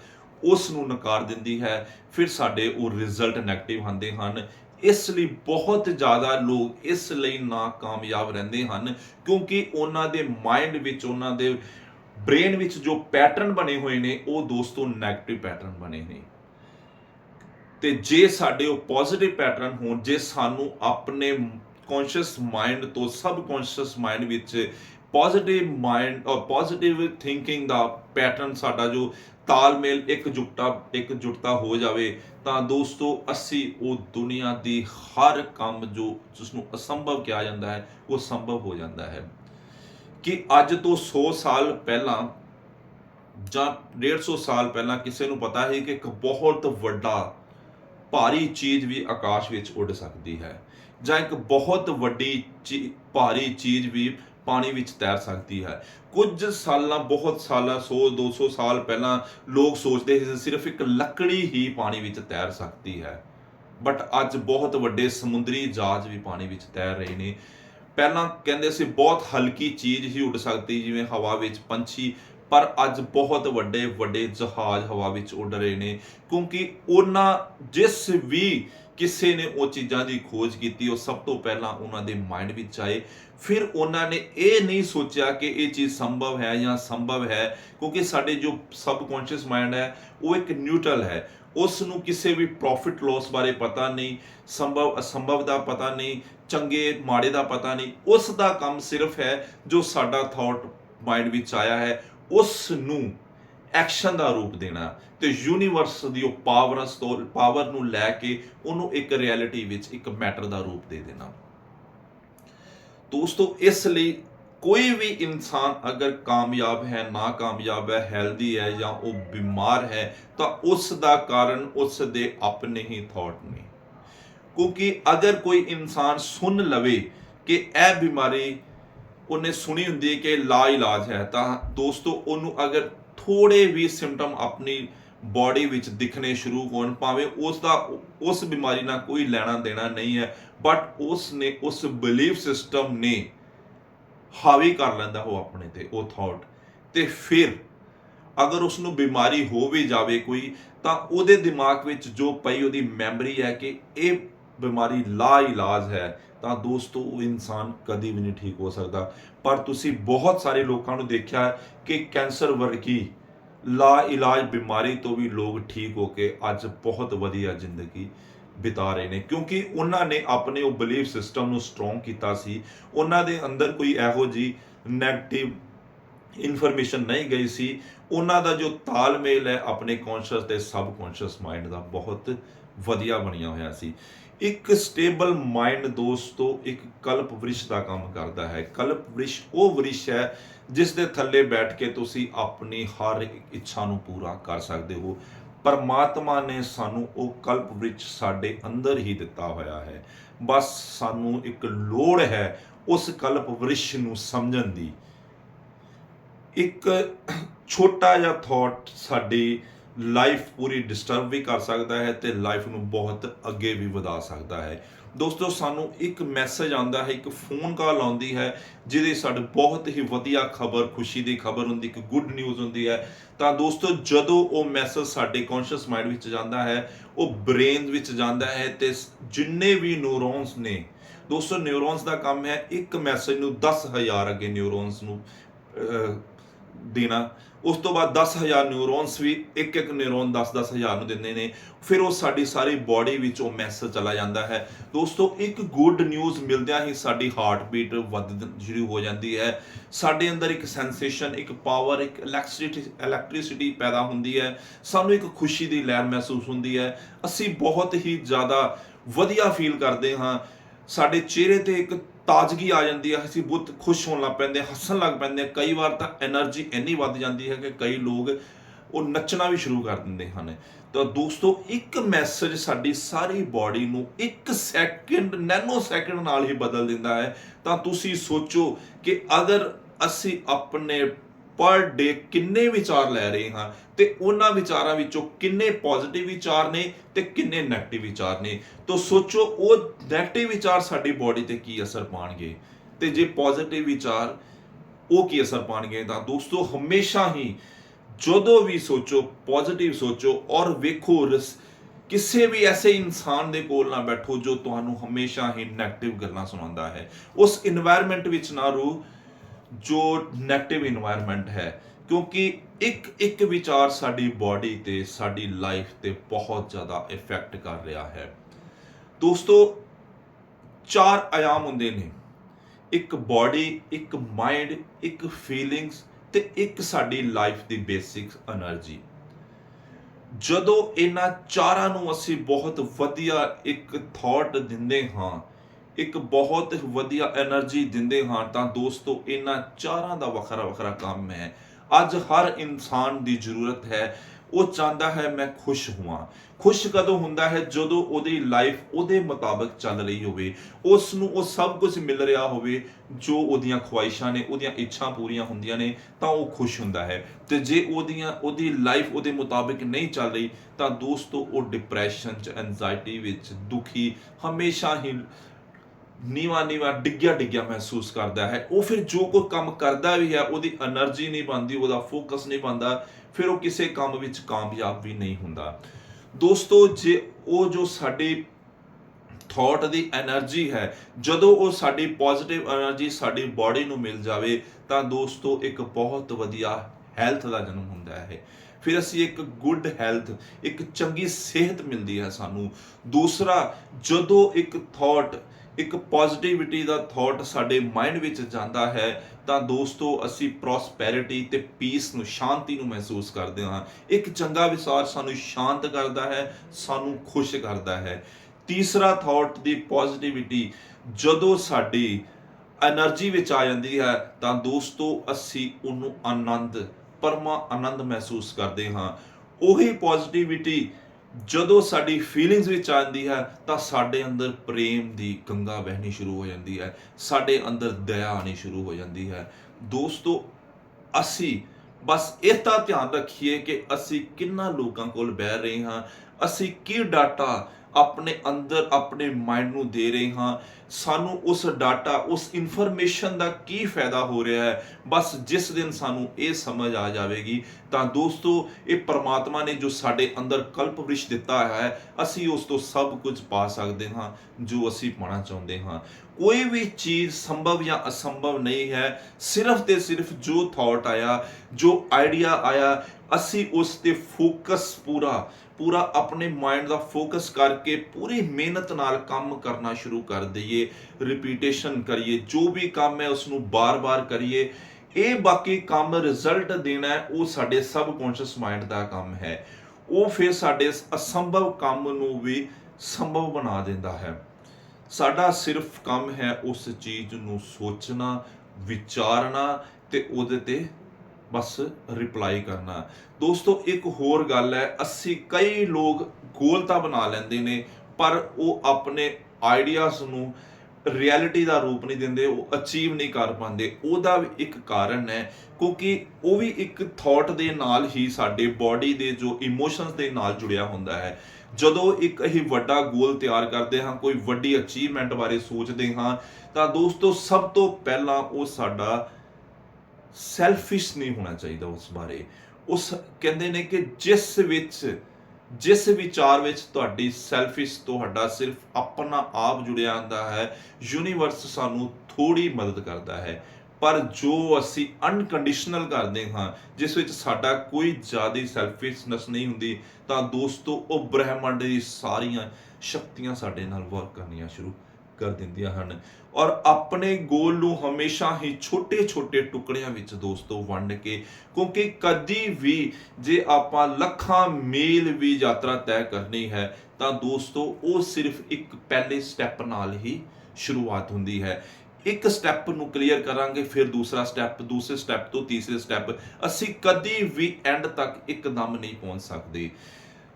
ਉਸ ਨੂੰ ਨਕਾਰ ਦਿੰਦੀ ਹੈ। ਫਿਰ ਸਾਡੇ ਉਹ ਰਿਜ਼ਲਟ 네ਗੇਟਿਵ ਹੁੰਦੇ ਹਨ। ਇਸ ਲਈ ਬਹੁਤ ਜ਼ਿਆਦਾ ਲੋਕ ਇਸ ਲਈ ਨਾਕਾਮਯਾਬ ਰਹਿੰਦੇ ਹਨ ਕਿਉਂਕਿ ਉਹਨਾਂ ਦੇ ਮਾਈਂਡ ਵਿੱਚ, ਉਹਨਾਂ ਦੇ ਬ੍ਰੇਨ ਵਿੱਚ ਜੋ ਪੈਟਰਨ ਬਣੇ ਹੋਏ ਨੇ, ਉਹ ਦੋਸਤੋ 네ਗੇਟਿਵ ਪੈਟਰਨ ਬਣੇ ਨੇ। ਤੇ ਜੇ ਸਾਡੇ ਉਹ ਪੋਜ਼ਿਟਿਵ ਪੈਟਰਨ ਹੋਣ, ਜੇ ਸਾਨੂੰ ਆਪਣੇ ਕੌਨਸ਼ੀਅਸ ਮਾਈਂਡ ਤੋਂ ਸਬ ਕੌਨਸ਼ੀਅਸ ਮਾਈਂਡ ਵਿੱਚ ਪੋਜ਼ਿਟਿਵ ਮਾਈਂਡ ਔਰ ਪੋਜ਼ਿਟਿਵ ਥਿੰਕਿੰਗ ਦਾ ਪੈਟਰਨ ਸਾਡਾ ਜੋ ਤਾਲਮੇਲ ਇੱਕ ਜੁਟਤਾ ਇੱਕ ਜੁਟਤਾ ਹੋ ਜਾਵੇ, ਤਾਂ ਦੋਸਤੋ, ਅਸੀਂ ਉਹ ਦੁਨੀਆ ਦੀ ਹਰ ਕੰਮ ਜੋ ਜਿਸ ਨੂੰ ਅਸੰਭਵ ਕਿਹਾ ਜਾਂਦਾ ਹੈ, ਉਹ ਸੰਭਵ ਹੋ ਜਾਂਦਾ ਹੈ। ਕਿ ਅੱਜ ਤੋਂ 100 ਸਾਲ ਪਹਿਲਾਂ ਜਾਂ 150 ਸਾਲ ਪਹਿਲਾਂ ਕਿਸੇ ਨੂੰ ਪਤਾ ਹੈ ਕਿ ਇੱਕ ਬਹੁਤ ਵੱਡਾ, ਭਾਰੀ ਚੀਜ਼ ਵੀ ਆਕਾਸ਼ ਵਿੱਚ ਉੱਡ ਸਕਦੀ ਹੈ। ਜਾਂ ਇੱਕ ਬਹੁਤ ਵੱਡੀ ਚੀ- ਭਾਰੀ ਚੀਜ਼ ਵੀ ਪਾਣੀ ਵਿੱਚ ਤੈਰ ਸਕਦੀ ਹੈ। ਕੁਝ ਸਾਲਾਂ, ਬਹੁਤ ਸਾਲਾਂ 100 200 ਸਾਲ ਪਹਿਲਾਂ ਲੋਕ ਸੋਚਦੇ ਸੀ ਸਿਰਫ ਇੱਕ ਲੱਕੜੀ ਹੀ ਪਾਣੀ ਵਿੱਚ ਤੈਰ ਸਕਦੀ ਹੈ। ਬਟ ਅੱਜ ਬਹੁਤ ਵੱਡੇ ਸਮੁੰਦਰੀ ਜਹਾਜ਼ ਵੀ ਪਾਣੀ ਵਿੱਚ ਤੈਰ ਰਹੇ ਨੇ। ਪਹਿਲਾਂ ਕਹਿੰਦੇ ਸੀ ਬਹੁਤ ਹਲਕੀ ਚੀਜ਼ ਹੀ ਉੱਡ ਸਕਦੀ, ਜਿਵੇਂ ਹਵਾ ਵਿੱਚ ਪੰਛੀ ਪਰ ਅੱਜ ਬਹੁਤ ਵੱਡੇ ਵੱਡੇ ਜਹਾਜ਼ ਹਵਾ ਵਿੱਚ ਉੱਡ ਰਹੇ ਨੇ, ਕਿਉਂਕਿ ਉਹਨਾਂ ਜਿਸ ਵੀ ਕਿਸੇ ਨੇ ਉਹ ਚੀਜ਼ਾਂ ਦੀ ਖੋਜ ਕੀਤੀ, ਉਹ ਸਭ ਤੋਂ ਪਹਿਲਾਂ ਉਹਨਾਂ ਦੇ ਮਾਈਂਡ ਵਿੱਚ ਆਏ। ਫਿਰ ਉਹਨਾਂ ਨੇ ਇਹ ਨਹੀਂ ਸੋਚਿਆ ਕਿ ਇਹ ਚੀਜ਼ ਸੰਭਵ ਹੈ ਜਾਂ ਸੰਭਵ ਹੈ, ਕਿਉਂਕਿ ਸਾਡੇ ਜੋ ਸਬਕੌਂਸ਼ੀਅਸ ਮਾਈਂਡ ਹੈ, ਉਹ ਇੱਕ ਨਿਊਟਰਲ ਹੈ। ਉਸ ਨੂੰ ਕਿਸੇ ਵੀ ਪ੍ਰੋਫਿਟ ਲਾਸ ਬਾਰੇ ਪਤਾ ਨਹੀਂ, ਸੰਭਵ, ਅਸੰਭਵ ਦਾ ਪਤਾ ਨਹੀਂ, ਚੰਗੇ, ਮਾੜੇ ਦਾ ਪਤਾ ਨਹੀਂ। ਉਸ ਦਾ ਕੰਮ ਸਿਰਫ ਹੈ ਜੋ ਸਾਡਾ ਥਾਟ ਮਾਈਂਡ ਵਿੱਚ ਆਇਆ ਹੈ ਉਸ ਨੂੰ ਐਕਸ਼ਨ ਦਾ ਰੂਪ ਦੇਣਾ ਤੇ ਯੂਨੀਵਰਸ ਦੀ ਉਹ ਪਾਵਰਸ ਤੋਂ ਪਾਵਰ ਨੂੰ ਲੈ ਕੇ ਉਹਨੂੰ ਇੱਕ ਰਿਐਲਿਟੀ ਵਿੱਚ ਇੱਕ ਮੈਟਰ ਦਾ ਰੂਪ ਦੇ ਦੇਣਾ। ਦੋਸਤੋ, ਇਸ ਲਈ ਕੋਈ ਵੀ ਇਨਸਾਨ ਅਗਰ ਕਾਮਯਾਬ ਹੈ ਨਾ ਕਾਮਯਾਬ ਹੈ ਹੈਲਦੀ ਹੈ ਜਾਂ ਉਹ ਬਿਮਾਰ ਹੈ, ਤਾਂ ਉਸ ਦਾ ਕਾਰਨ ਉਸ ਦੇ ਆਪਣੇ ਹੀ ਥਾਟ ਨੇ। ਕਿਉਂਕਿ ਅਗਰ ਕੋਈ ਇਨਸਾਨ ਸੁਣ ਲਵੇ ਕਿ ਇਹ ਬਿਮਾਰੀ ਉਹਨੇ ਸੁਣੀ ਹੁੰਦੀ ਹੈ ਕਿ ਲਾ ਇਲਾਜ ਹੈ, ਤਾਂ ਦੋਸਤੋ ਉਹਨੂੰ ਅਗਰ ਥੋੜੇ ਵੀ ਸਿੰਪਟਮ ਆਪਣੀ ਬਾਡੀ ਵਿੱਚ ਦਿਖਣੇ ਸ਼ੁਰੂ ਹੋਣ, ਭਾਵੇਂ ਉਸ ਦਾ ਉਸ ਬਿਮਾਰੀ ਨਾਲ ਕੋਈ ਲੈਣਾ ਦੇਣਾ ਨਹੀਂ ਹੈ ਬਟ ਉਸ ਨੇ ਉਸ ਬਿਲੀਫ ਸਿਸਟਮ ਨੇ ਹਾਵੀ ਕਰ ਲੈਂਦਾ ਉਹ ਆਪਣੇ ਤੇ, ਉਹ ਥਾਟ ਤੇ ਫਿਰ ਅਗਰ ਉਸ ਨੂੰ ਬਿਮਾਰੀ ਹੋ ਵੀ ਜਾਵੇ ਕੋਈ, ਤਾਂ ਉਹਦੇ ਦਿਮਾਗ ਵਿੱਚ ਜੋ ਪਈ ਉਹਦੀ ਮੈਮਰੀ ਹੈ ਕਿ ਇਹ ਬਿਮਾਰੀ ਲਾ ਇਲਾਜ ਹੈ, ਤਾਂ ਦੋਸਤੋ, ਉਹ ਇਨਸਾਨ ਕਦੀ ਵੀ ਨਹੀਂ ਠੀਕ ਹੋ ਸਕਦਾ। ਪਰ ਤੁਸੀਂ ਬਹੁਤ ਸਾਰੇ ਲੋਕਾਂ ਨੂੰ ਦੇਖਿਆ ਕਿ ਕੈਂਸਰ ਵਰਗੀ ਲਾ ਇਲਾਜ ਬਿਮਾਰੀ ਤੋਂ ਵੀ ਲੋਕ ਠੀਕ ਹੋ ਕੇ ਅੱਜ ਬਹੁਤ ਵਧੀਆ ਜ਼ਿੰਦਗੀ ਬਿਤਾ ਰਹੇ ਨੇ। ਕਿਉਂਕਿ ਉਹਨਾਂ ਨੇ ਆਪਣੇ ਉਹ ਬਿਲੀਫ ਸਿਸਟਮ ਨੂੰ ਸਟਰੋਂਗ ਕੀਤਾ ਸੀ। ਉਹਨਾਂ ਦੇ ਅੰਦਰ ਕੋਈ ਇਹੋ ਜੀ 네ਗੇਟਿਵ ਇਨਫੋਰਮੇਸ਼ਨ ਨਹੀਂ ਗਈ ਸੀ। ਉਹਨਾਂ ਦਾ ਜੋ ਤਾਲਮੇਲ ਹੈ, ਆਪਣੇ ਕੌਨਸ਼ੀਅਸ ਤੇ ਸਬਕੌਨਸ਼ੀਅਸ ਮਾਈਂਡ ਦਾ ਬਹੁਤ ਵਧੀਆ ਬਣਿਆ ਹੋਇਆ ਸੀ। ਇੱਕ ਸਟੇਬਲ ਮਾਈਂਡ ਦੋਸਤੋ ਇੱਕ ਕਲਪ ਵ੍ਰਿਸ਼ ਦਾ ਕੰਮ ਕਰਦਾ ਹੈ। ਕਲਪ ਵ੍ਰਿਸ਼ ਉਹ ਵ੍ਰਿਸ਼ ਹੈ ਜਿਸ ਦੇ ਥੱਲੇ ਬੈਠ ਕੇ ਤੁਸੀਂ ਆਪਣੀ ਹਰ ਇੱਛਾ ਨੂੰ ਪੂਰਾ ਕਰ ਸਕਦੇ ਹੋ। ਪਰਮਾਤਮਾ ਨੇ ਸਾਨੂੰ ਉਹ ਕਲਪ ਵ੍ਰਿਸ਼ ਸਾਡੇ ਅੰਦਰ ਹੀ ਦਿੱਤਾ ਹੋਇਆ ਹੈ। ਬਸ ਸਾਨੂੰ ਇੱਕ ਲੋੜ ਹੈ ਉਸ ਕਲਪ ਵ੍ਰਿਸ਼ ਨੂੰ ਸਮਝਣ ਦੀ। ਇੱਕ ਛੋਟਾ ਜਿਹਾ ਥਾਟ ਸਾਡੀ ਲਾਈਫ ਪੂਰੀ ਡਿਸਟਰਬ ਵੀ ਕਰ ਸਕਦਾ ਹੈ ਤੇ ਲਾਈਫ ਨੂੰ ਬਹੁਤ ਅੱਗੇ ਵੀ ਵਧਾ ਸਕਦਾ ਹੈ। ਦੋਸਤੋ, ਸਾਨੂੰ ਇੱਕ ਮੈਸੇਜ ਆਉਂਦਾ ਹੈ, ਇੱਕ ਫੋਨ ਕਾਲ ਆਉਂਦੀ ਹੈ, ਜਿਹਦੇ ਸਾਡੇ ਬਹੁਤ ਹੀ ਵਧੀਆ ਖਬਰ, ਖੁਸ਼ੀ ਦੀ ਖਬਰ ਹੁੰਦੀ, ਇੱਕ ਗੁੱਡ ਨਿਊਜ਼ ਹੁੰਦੀ ਹੈ। ਤਾਂ ਦੋਸਤੋ, ਜਦੋਂ ਉਹ ਮੈਸੇਜ ਸਾਡੇ ਕੌਨਸ਼ੀਅਸ ਮਾਈਂਡ ਵਿੱਚ ਜਾਂਦਾ ਹੈ, ਉਹ ਬ੍ਰੇਨ ਵਿੱਚ ਜਾਂਦਾ ਹੈ ਤੇ ਜਿੰਨੇ ਵੀ ਨਿਊਰੋਨਸ ਨੇ, ਦੋਸਤੋ ਨਿਊਰੋਨਸ ਦਾ ਕੰਮ ਹੈ ਇੱਕ ਮੈਸੇਜ ਨੂੰ 10000 ਅੱਗੇ ਨਿਊਰੋਨਸ ਨੂੰ ਦੇਣਾ। ਉਸ ਤੋਂ ਬਾਅਦ 10000 ਨਿਊਰੋਨਸ ਵੀ ਇੱਕ ਇੱਕ ਨਿਊਰੋਨ 10 ਹਜ਼ਾਰ ਨੂੰ ਦਿੰਦੇ ਨੇ। ਫਿਰ ਉਹ ਸਾਡੀ ਸਾਰੀ ਬਾਡੀ ਵਿੱਚ ਉਹ ਮੈਸੇਜ ਚਲਾ ਜਾਂਦਾ ਹੈ। ਦੋਸਤੋ, ਇੱਕ ਗੁੱਡ ਨਿਊਜ਼ ਮਿਲਦਿਆਂ ਹੀ ਸਾਡੀ ਹਾਰਟ ਬੀਟ ਵੱਧ ਸ਼ੁਰੂ ਹੋ ਜਾਂਦੀ ਹੈ। ਸਾਡੇ ਅੰਦਰ ਇੱਕ ਸੈਂਸੇਸ਼ਨ ਇੱਕ ਪਾਵਰ ਇੱਕ ਇਲੈਕਟ੍ਰਿਸਿਟੀ ਇਲੈਕਟ੍ਰਿਸਿਟੀ ਪੈਦਾ ਹੁੰਦੀ ਹੈ। ਸਾਨੂੰ ਇੱਕ ਖੁਸ਼ੀ ਦੀ ਲਹਿਰ ਮਹਿਸੂਸ ਹੁੰਦੀ ਹੈ। ਅਸੀਂ ਬਹੁਤ ਹੀ ਜ਼ਿਆਦਾ ਵਧੀਆ ਫੀਲ ਕਰਦੇ ਹਾਂ। ਸਾਡੇ ਚਿਹਰੇ ਤੇ ਇੱਕ ਤਾਜ਼ਗੀ ਆ ਜਾਂਦੀ ਹੈ, ਅਸੀਂ ਬਹੁਤ ਖੁਸ਼ ਹੋਣ ਲੱਗ ਪੈਂਦੇ ਹਾਂ, ਹੱਸਣ ਲੱਗ ਪੈਂਦੇ ਹਾਂ। ਕਈ ਵਾਰ ਤਾਂ એનર્ਜੀ ਇੰਨੀ ਵੱਧ ਜਾਂਦੀ ਹੈ ਕਿ ਕਈ ਲੋਕ ਉਹ ਨੱਚਣਾ ਵੀ ਸ਼ੁਰੂ ਕਰ ਦਿੰਦੇ ਹਨ। ਤਾਂ ਦੋਸਤੋ, ਇੱਕ ਮੈਸੇਜ ਸਾਡੀ ਸਾਰੀ ਬਾਡੀ ਨੂੰ ਇੱਕ ਸੈਕਿੰਡ ਨੈਨੋ ਸੈਕਿੰਡ ਨਾਲ ਹੀ ਬਦਲ ਦਿੰਦਾ ਹੈ। ਤਾਂ ਤੁਸੀਂ ਸੋਚੋ ਕਿ ਅਗਰ ਅਸੀਂ ਆਪਣੇ ਪਰ ਡੇ ਕਿੰਨੇ ਵਿਚਾਰ ਲੈ ਰਹੇ ਹਾਂ ਤੇ ਉਹਨਾਂ ਵਿਚਾਰਾਂ ਵਿੱਚੋਂ ਕਿੰਨੇ ਪੋਜ਼ਿਟਿਵ ਵਿਚਾਰ ਨੇ ਤੇ ਕਿੰਨੇ ਨੈਗੇਟਿਵ ਵਿਚਾਰ ਨੇ। ਤਾਂ ਸੋਚੋ, ਉਹ ਨੈਗੇਟਿਵ ਵਿਚਾਰ ਸਾਡੀ ਬਾਡੀ ਤੇ ਕੀ ਅਸਰ ਪਾਣਗੇ? ਤੇ ਜੇ ਪੋਜ਼ਿਟਿਵ ਵਿਚਾਰ ਉਹ ਕੀ ਅਸਰ ਪਾਣਗੇ? ਤਾਂ ਦੋਸਤੋ, ਹਮੇਸ਼ਾ ਹੀ ਜਦੋਂ ਵੀ ਸੋਚੋ ਪੋਜ਼ਿਟਿਵ ਸੋਚੋ ਔਰ ਵੇਖੋ ਕਿਸੇ ਵੀ ਐਸੇ ਇਨਸਾਨ ਦੇ ਕੋਲ ਨਾ ਬੈਠੋ ਜੋ ਤੁਹਾਨੂੰ ਹਮੇਸ਼ਾ ਹੀ ਨੈਗੇਟਿਵ ਗੱਲਾਂ ਸੁਣਾਉਂਦਾ ਹੈ। ਉਸ এনवायरमेंट ਵਿੱਚ ਨਾ ਰਹੋ ਜੋ 네ਗੇਟਿਵ এনवायरमेंट ਹੈ, ਕਿਉਂਕਿ ਇੱਕ ਇੱਕ ਵਿਚਾਰ ਸਾਡੀ ਬਾਡੀ ਤੇ, ਸਾਡੀ ਲਾਈਫ ਤੇ ਬਹੁਤ ਜ਼ਿਆਦਾ ਇਫੈਕਟ ਕਰ ਰਿਹਾ ਹੈ। ਦੋਸਤੋ, ਚਾਰ ਆਯਾਮ ਹੁੰਦੇ ਨੇ। ਇੱਕ ਬਾਡੀ ਇੱਕ ਮਾਈਂਡ ਇੱਕ ਫੀਲਿੰਗਸ ਤੇ ਇੱਕ ਸਾਡੀ ਲਾਈਫ ਦੀ ਬੇਸਿਕ એનર્ਜੀ ਜਦੋਂ ਇਹਨਾਂ ਚਾਰਾਂ ਨੂੰ ਅਸੀਂ ਬਹੁਤ ਵਧੀਆ ਇੱਕ ਥਾਟ ਦਿੰਦੇ ਹਾਂ ਇੱਕ ਬਹੁਤ ਵਧੀਆ એનર્ਜੀ ਦਿੰਦੇ ਹਾਂ ਤਾਂ ਦੋਸਤੋ, ਇਹਨਾਂ ਚਾਰਾਂ ਦਾ ਵੱਖਰਾ ਵੱਖਰਾ ਕੰਮ ਹੈ। ਅੱਜ ਹਰ ਇਨਸਾਨ ਦੀ ਜ਼ਰੂਰਤ ਹੈ। ਉਹ ਚਾਹੁੰਦਾ ਹੈ ਮੈਂ ਖੁਸ਼ ਹੋਵਾਂ। ਖੁਸ਼ ਕਦੋਂ ਹੁੰਦਾ ਹੈ? ਜਦੋਂ ਉਹਦੀ ਲਾਈਫ ਉਹਦੇ ਮੁਤਾਬਕ ਚੱਲ ਰਹੀ ਹੋਵੇ। ਉਸ ਨੂੰ ਉਹ ਸਭ ਕੁਝ ਮਿਲ ਰਿਹਾ ਹੋਵੇ। ਜੋ ਉਹਦੀਆਂ ਖੁਆਇਸ਼ਾਂ ਨੇ, ਉਹਦੀਆਂ ਇੱਛਾ ਪੂਰੀਆਂ ਹੁੰਦੀਆਂ ਨੇ, ਤਾਂ ਉਹ ਖੁਸ਼ ਹੁੰਦਾ ਹੈ। ਤੇ ਜੇ ਉਹਦੀਆਂ, ਉਹਦੀ ਲਾਈਫ ਉਹਦੇ ਮੁਤਾਬਕ ਨਹੀਂ ਚੱਲ ਰਹੀ, ਤਾਂ ਦੋਸਤੋ, ਉਹ ਡਿਪਰੈਸ਼ਨ ਚ ਐਂਜ਼ਾਇਟੀ ਵਿੱਚ ਦੁਖੀ ਹਮੇਸ਼ਾ ਹੀ ਨੀਵਾ ਨੀਵਾ ਡਿੱਗਿਆ ਡਿੱਗਿਆ ਮਹਿਸੂਸ ਕਰਦਾ ਹੈ। ਉਹ ਫਿਰ ਜੋ ਕੋਈ ਕੰਮ ਕਰਦਾ ਵੀ ਹੈ, ਉਹਦੀ એનર્ਜੀ ਨਹੀਂ ਬਣਦੀ, ਉਹਦਾ ਫੋਕਸ ਨਹੀਂ ਬਣਦਾ, ਫਿਰ ਉਹ ਕਿਸੇ ਕੰਮ ਵਿੱਚ ਕਾਮਯਾਬ ਵੀ ਨਹੀਂ ਹੁੰਦਾ। ਦੋਸਤੋ, ਜੇ ਉਹ ਜੋ ਸਾਡੇ ਥਾਟ ਦੀ એનર્ਜੀ ਹੈ, ਜਦੋਂ ਉਹ ਸਾਡੀ ਪੋਜ਼ਿਟਿਵ એનર્ਜੀ ਸਾਡੀ ਬਾਡੀ ਨੂੰ ਮਿਲ ਜਾਵੇ, ਤਾਂ ਦੋਸਤੋ, ਇੱਕ ਬਹੁਤ ਵਧੀਆ ਹੈਲਥ ਦਾ ਜਨਮ ਹੁੰਦਾ ਹੈ। ਫਿਰ ਅਸੀਂ ਇੱਕ ਗੁੱਡ ਹੈਲਥ ਇੱਕ ਚੰਗੀ ਸਿਹਤ ਮਿਲਦੀ ਹੈ ਸਾਨੂੰ। ਦੂਸਰਾ, ਜਦੋਂ ਇੱਕ ਥਾਟ ਇੱਕ ਪੋਜ਼ਿਟਿਵਿਟੀ ਦਾ ਥੋਟ ਸਾਡੇ ਮਾਈਂਡ ਵਿੱਚ ਜਾਂਦਾ ਹੈ, ਤਾਂ ਦੋਸਤੋ, ਅਸੀਂ ਪ੍ਰੋਸਪੈਰਿਟੀ ਤੇ ਪੀਸ ਨੂੰ ਸ਼ਾਂਤੀ ਨੂੰ ਮਹਿਸੂਸ ਕਰਦੇ ਹਾਂ। ਇੱਕ ਚੰਗਾ ਵਿਚਾਰ ਸਾਨੂੰ ਸ਼ਾਂਤ ਕਰਦਾ ਹੈ, ਸਾਨੂੰ ਖੁਸ਼ ਕਰਦਾ ਹੈ। ਤੀਸਰਾ ਥੋਟ ਦੀ ਪੋਜ਼ਿਟਿਵਿਟੀ ਜਦੋਂ ਸਾਡੀ એનર્ਜੀ ਵਿੱਚ ਆ ਜਾਂਦੀ ਹੈ, ਤਾਂ ਦੋਸਤੋ, ਅਸੀਂ ਉਹਨੂੰ ਆਨੰਦ, ਪਰਮਾ ਆਨੰਦ ਮਹਿਸੂਸ ਕਰਦੇ ਹਾਂ। ਉਹੀ ਪੋਜ਼ਿਟਿਵਿਟੀ ਜਦੋਂ ਸਾਡੀ ਫੀਲਿੰਗਸ ਵਿੱਚ ਆਉਂਦੀ ਹੈ, ਤਾਂ ਸਾਡੇ ਅੰਦਰ ਪ੍ਰੇਮ ਦੀ ਗੰਗਾ ਵਹਿਣੀ ਸ਼ੁਰੂ ਹੋ ਜਾਂਦੀ ਹੈ, ਸਾਡੇ ਅੰਦਰ ਦਇਆ ਆਣੀ ਸ਼ੁਰੂ ਹੋ ਜਾਂਦੀ ਹੈ। ਦੋਸਤੋ, ਅਸੀਂ ਬਸ ਇਹ ਤਾਂ ਧਿਆਨ ਰੱਖੀਏ ਕਿ ਅਸੀਂ ਕਿੰਨਾ ਲੋਕਾਂ ਕੋਲ ਬਹਿ ਰਹੇ ਹਾਂ, ਅਸੀਂ ਕੀ ਡਾਟਾ ਆਪਣੇ ਅੰਦਰ, ਆਪਣੇ ਮਾਈਂਡ ਨੂੰ ਦੇ ਰਹੇ ਹਾਂ, ਸਾਨੂੰ ਉਸ ਡਾਟਾ, ਉਸ ਇਨਫੋਰਮੇਸ਼ਨ ਦਾ ਕੀ ਫਾਇਦਾ ਹੋ ਰਿਹਾ ਹੈ? ਬਸ ਜਿਸ ਦਿਨ ਸਾਨੂੰ ਇਹ ਸਮਝ ਆ ਜਾਵੇਗੀ, ਤਾਂ ਦੋਸਤੋ, ਇਹ ਪਰਮਾਤਮਾ ਨੇ ਜੋ ਸਾਡੇ ਅੰਦਰ ਕਲਪ ਵ੍ਰਿਸ਼ ਦਿੱਤਾ ਹੈ, ਅਸੀਂ ਉਸ ਤੋਂ ਸਭ ਕੁਝ ਪਾ ਸਕਦੇ ਹਾਂ ਜੋ ਅਸੀਂ ਪਾਣਾ ਚਾਹੁੰਦੇ ਹਾਂ। ਕੋਈ ਵੀ ਚੀਜ਼ ਸੰਭਵ ਜਾਂ ਅਸੰਭਵ ਨਹੀਂ ਹੈ। ਸਿਰਫ ਤੇ ਸਿਰਫ ਜੋ ਥਾਟ ਆਇਆ, ਜੋ ਆਈਡੀਆ ਆਇਆ, ਅਸੀਂ ਉਸ ਤੇ ਫੋਕਸ ਪੂਰਾ ਪੂਰਾ ਆਪਣੇ ਮਾਈਂਡ ਦਾ ਫੋਕਸ ਕਰਕੇ ਪੂਰੀ ਮਿਹਨਤ ਨਾਲ ਕੰਮ ਕਰਨਾ ਸ਼ੁਰੂ ਕਰ ਦਈਏ। ਰਿਪੀਟੇਸ਼ਨ ਕਰੀਏ, ਜੋ ਵੀ ਕੰਮ ਹੈ ਉਸ ਨੂੰ ਬਾਰ-ਬਾਰ ਕਰੀਏ। ਇਹ ਬਾਕੀ ਕੰਮ ਰਿਜ਼ਲਟ ਦੇਣਾ ਉਹ ਸਾਡੇ ਸਬਕੌਂਸ਼ੀਅਸ ਮਾਈਂਡ ਦਾ ਕੰਮ ਹੈ। ਉਹ ਫਿਰ ਸਾਡੇ ਅਸੰਭਵ ਕੰਮ ਨੂੰ ਵੀ ਸੰਭਵ ਬਣਾ ਦਿੰਦਾ ਹੈ। ਸਾਡਾ ਸਿਰਫ ਕੰਮ ਹੈ ਉਸ ਚੀਜ਼ ਨੂੰ ਸੋਚਣਾ, ਵਿਚਾਰਨਾ ਤੇ ਉਹਦੇ ਤੇ ਬਸ ਰਿਪਲਾਈ ਕਰਨਾ। ਦੋਸਤੋ, ਇੱਕ ਹੋਰ ਗੱਲ ਹੈ, ਅਸੀਂ ਕਈ ਲੋਕ ਗੋਲ ਤਾਂ ਬਣਾ ਲੈਂਦੇ ਨੇ, ਪਰ ਉਹ ਆਪਣੇ ਆਈਡੀਆਜ਼ ਨੂੰ ਰਿਐਲਿਟੀ ਦਾ ਰੂਪ ਨਹੀਂ ਦਿੰਦੇ, ਉਹ ਅਚੀਵ ਨਹੀਂ ਕਰ ਪਾਉਂਦੇ। ਉਹਦਾ ਵੀ ਇੱਕ ਕਾਰਨ ਹੈ, ਕਿਉਂਕਿ ਉਹ ਵੀ ਇੱਕ ਥਾਟ ਦੇ ਨਾਲ ਹੀ ਸਾਡੇ ਬਾਡੀ ਦੇ ਜੋ ਇਮੋਸ਼ਨਸ ਦੇ ਨਾਲ ਜੁੜਿਆ ਹੁੰਦਾ ਹੈ। ਜਦੋਂ ਇੱਕ ਅਸੀਂ ਵੱਡਾ ਗੋਲ ਤਿਆਰ ਕਰਦੇ ਹਾਂ, ਕੋਈ ਵੱਡੀ ਅਚੀਵਮੈਂਟ ਬਾਰੇ ਸੋਚਦੇ ਹਾਂ, ਤਾਂ ਦੋਸਤੋ ਸਭ ਤੋਂ ਪਹਿਲਾਂ ਉਹ ਸਾਡਾ ਸੈਲਫਿਸ਼ ਨਹੀਂ ਹੋਣਾ ਚਾਹੀਦਾ ਉਸ ਬਾਰੇ। ਉਸ ਕਹਿੰਦੇ ਨੇ ਕਿ ਜਿਸ ਵਿੱਚ, ਜਿਸ ਵਿਚਾਰ ਵਿੱਚ ਤੁਹਾਡੀ ਸੈਲਫਿਸ਼ ਤੁਹਾਡਾ ਸਿਰਫ ਆਪਣਾ ਆਪ ਜੁੜਿਆ ਹੁੰਦਾ ਹੈ ਯੂਨੀਵਰਸ ਸਾਨੂੰ ਥੋੜੀ ਮਦਦ ਕਰਦਾ ਹੈ। ਪਰ ਜੋ ਅਸੀਂ ਅਨਕੰਡੀਸ਼ਨਲ ਕਰਦੇ ਹਾਂ, ਜਿਸ ਵਿੱਚ ਸਾਡਾ ਕੋਈ ਜ਼ਿਆਦਾ ਸੈਲਫਿਸ਼ਨੈਸ ਨਹੀਂ ਹੁੰਦੀ, ਤਾਂ ਦੋਸਤੋ, ਉਹ ਬ੍ਰਹਿਮੰਡ ਦੀ ਸਾਰੀਆਂ ਸ਼ਕਤੀਆਂ ਸਾਡੇ ਨਾਲ ਵਰਕ ਕਰਨੀਆਂ ਸ਼ੁਰੂ ਕਰ ਦਿੰਦੀਆਂ ਹਨ। ਔਰ ਆਪਣੇ ਗੋਲ ਨੂੰ ਹਮੇਸ਼ਾ ਹੀ ਛੋਟੇ-ਛੋਟੇ ਟੁਕੜਿਆਂ ਵਿੱਚ ਦੋਸਤੋ ਵੰਡ ਕੇ, ਕਿਉਂਕਿ ਕਦੀ ਵੀ ਜੇ ਆਪਾਂ ਲੱਖਾਂ ਮੀਲ ਵੀ ਯਾਤਰਾ ਤੈਅ ਕਰਨੀ ਹੈ, ਤਾਂ ਦੋਸਤੋ, ਉਹ ਸਿਰਫ ਇੱਕ ਪਹਿਲੇ ਸਟੈਪ ਨਾਲ ਹੀ ਸ਼ੁਰੂਆਤ ਹੁੰਦੀ ਹੈ। ਇੱਕ ਸਟੈਪ ਨੂੰ ਕਲੀਅਰ ਕਰਾਂਗੇ, ਫਿਰ ਦੂਸਰਾ ਸਟੈਪ ਦੂਸਰੇ ਸਟੈਪ ਤੋਂ ਤੀਸਰੇ ਸਟੈਪ ਅਸੀਂ ਕਦੀ ਵੀ ਐਂਡ ਤੱਕ ਇੱਕਦਮ ਨਹੀਂ ਪਹੁੰਚ ਸਕਦੇ।